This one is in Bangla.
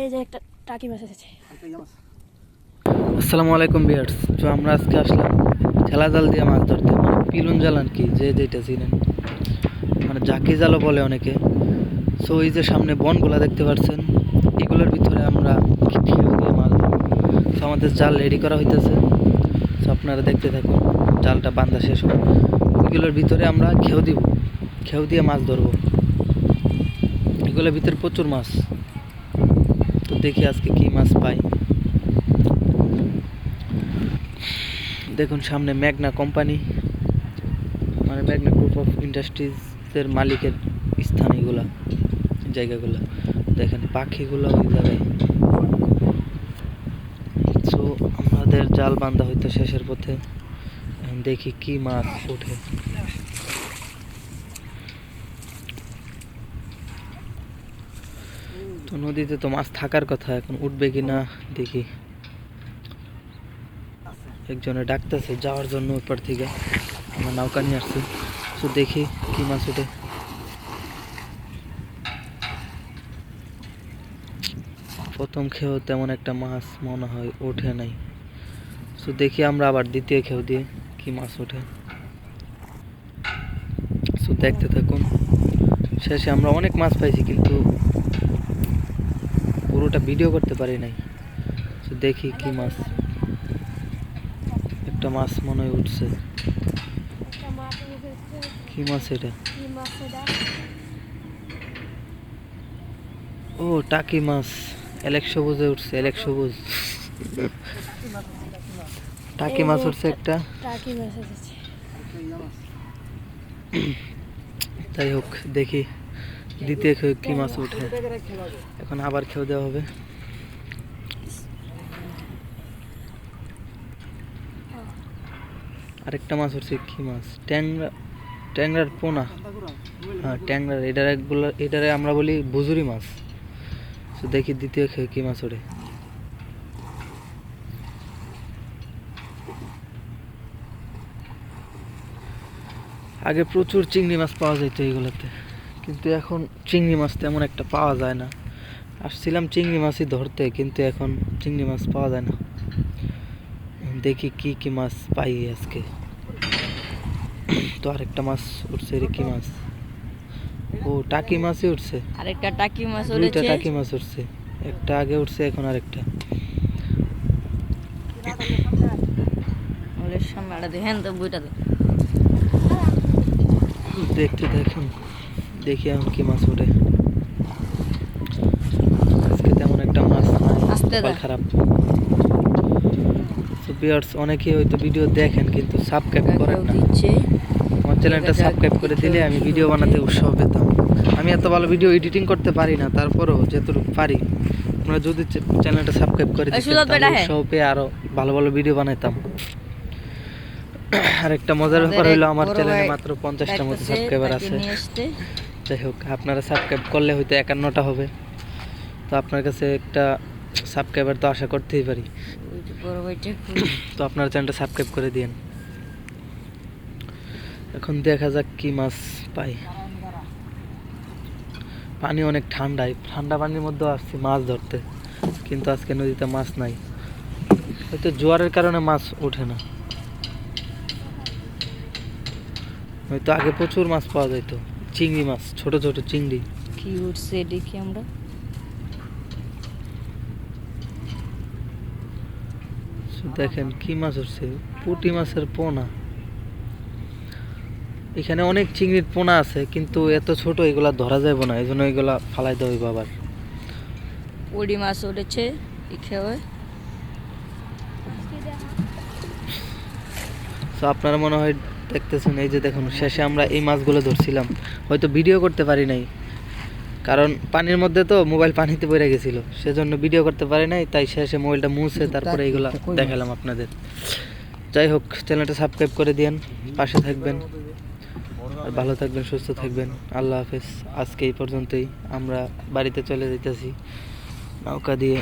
এই যে একটা টাকি মাছ এসেছে। আসসালামু আলাইকুম বিয়ার্স তো আমরা আজকে আসলাম ঠেলা জাল দিয়ে মাছ ধরতে। মানে পিলুন জাল আর কি যে যেটা চিনেন। মানে জাকি জালও বলে অনেকে। সো এই যে সামনে বনগুলা দেখতে পাচ্ছেন এগুলোর ভিতরে আমরা খেয়ে দিয়ে মাছ ধরবো। তো আমাদের জাল রেডি করা হইতেছে। তো আপনারা দেখতে থাকুন জালটা বান্ধা শেষ হবে এগুলোর ভিতরে আমরা খেউ দিব। খেউ দিয়ে মাছ ধরবো। এগুলোর ভিতরে প্রচুর মাছ। তো দেখি আজকে কি মাছ পাই। দেখুন সামনে ম্যাগনা কোম্পানি। মানে ম্যাগনা গ্রুপ অফ ইন্ডাস্ট্রিজের মালিকের স্থান এগুলা, জায়গাগুলো। দেখেন পাখিগুলো ওই জায়গায়। সো আমাদের জাল বান্ধা হইতো শেষের পথে। দেখি কি মাছ ওঠে। তো নদীতে তো মাছ থাকার কথা, এখন উঠবে কি না দেখি। একজনে ডাকতেছে যাওয়ার জন্য উপর থেকে। আমরা নৌকা নিয়ে আসছি। তো দেখি কি মাছ ওঠে। প্রথম খেয়েও তেমন একটা মাছ মনে হয় ওঠে নাই। তো দেখি আমরা আবার দ্বিতীয় খেয়েও দিয়ে কি মাছ ওঠে? তো দেখতে থাকুন। শেষে আমরা অনেক মাছ পাইছি কিন্তু পুরোটা ভিডিও করতে পারি নাই। তো দেখি কি মাছ। একটা মাছ মনে হয় উঠছে। কি মাছ এটা? ও টাকি মাছ। এলেক সবুজে উঠছে এলেক সবুজ। টাকি মাছ উঠছে একটা। টাকি মাছ যাই হোক দেখি দ্বিতীয় কি মাছ উঠে। এখন আবার খেয়ে দেওয়া হবে। আরেকটা মাছ উঠছে কি মাছ? ট্যাংরা ট্যাংরার পোনা। হ্যাঁ ট্যাংরার। এটার একগুলো এটারে আমরা বলি বুজুরি মাছ। তো দেখি দ্বিতীয় খেয়ে কি মাছ ওঠে। আগে প্রচুর চিংড়ি মাছ পাওয়া যেত এইগুলোতে কিন্তু এখন চিংড়ি মাছ তেমন একটা পাওয়া যায় না। আসছিলাম চিংড়ি মাছই ধরতে কিন্তু এখন চিংড়ি মাছ পাওয়া যায় না। দেখি কি কি মাছ পাই আজকে। তো আরেকটা মাছ উঠছে রে কি মাছ? ও টাকি মাছই উঠছে। আরেকটা টাকি মাছ দুইটা উঠেছে। টাকি মাছ উঠছে। একটা আগে উঠছে এখন আরেকটা। ওলের সামনে আড়া দেখেন তো বইটা দেখতে দেখুন। দেখি এখন কি মাছ ওঠে। আজকে তেমন একটা মাছ খারাপ। তো ভিউয়ার্স অনেকেই হয়তো ভিডিও দেখেন কিন্তু সাবস্ক্রাইব করেন না। আমার চ্যানেলটা সাবস্ক্রাইব করে দিলে আমি ভিডিও বানাতে উৎসাহ পেতাম। আমি এত ভালো ভিডিও এডিটিং করতে পারি না তারপরেও যতটুকু পারি আমরা যদি চ্যানেলটা সাবস্ক্রাইব করে হ্যাঁ। উৎসাহ পেয়ে আরও ভালো ভালো ভিডিও বানাইতাম। আর একটা মজার ব্যাপার হলো আমার চ্যানেলে মাত্র পঞ্চাশটার মতো সাবস্ক্রাইবার আছে। যাই হোক আপনারা সাবস্ক্রাইব করলে হয়তো একান্নটা হবে। তো আপনার কাছে একটা সাবস্ক্রাইবার তো আশা করতেই পারি। তো আপনার চ্যানেলটা সাবস্ক্রাইব করে দিন এখন দেখা যাক কি মাছ পাই। পানি অনেক ঠান্ডায়। ঠান্ডা পানির মধ্যেও আসছি মাছ ধরতে। কিন্তু আজকে নদীতে মাছ নাই। হয়তো জোয়ারের কারণে মাছ ওঠে না। হয়তো আগে প্রচুর মাছ পাওয়া যেত চিংড়ি মাছ ছোট ছোট চিংড়ি। কি উঠছে দেখি আমরা। দেখেন কি মাছ উঠছে পুঁটি মাছের পোনা। এখানে অনেক চিংড়ির পোনা আছে কিন্তু এত ছোট এগুলা ধরা যাবে না এই জন্য এগুলা ফালাই দেওয়া হইব আবার। ওডি মাছ উঠেছে খেয়ে তো আপনারা মনে হয় দেখতেছেন এই যে দেখুন শেষে আমরা এই মাছগুলো ধরছিলাম। হয়তো ভিডিও করতে পারি নাই। কারণ পানির মধ্যে তো মোবাইল পানিতে পড়ে গেছিল। সেজন্য ভিডিও করতে পারি নাই তাই শেষে মোবাইলটা মুছে তারপরে এইগুলা দেখালাম আপনাদের। যাই হোক চ্যানেলটা সাবস্ক্রাইব করে দিন পাশে থাকবেন। আর ভালো থাকবেন সুস্থ থাকবেন। আল্লাহ হাফেজ। আজকে এই পর্যন্তই। আমরা বাড়িতে চলে যেতেছি নৌকা দিয়ে।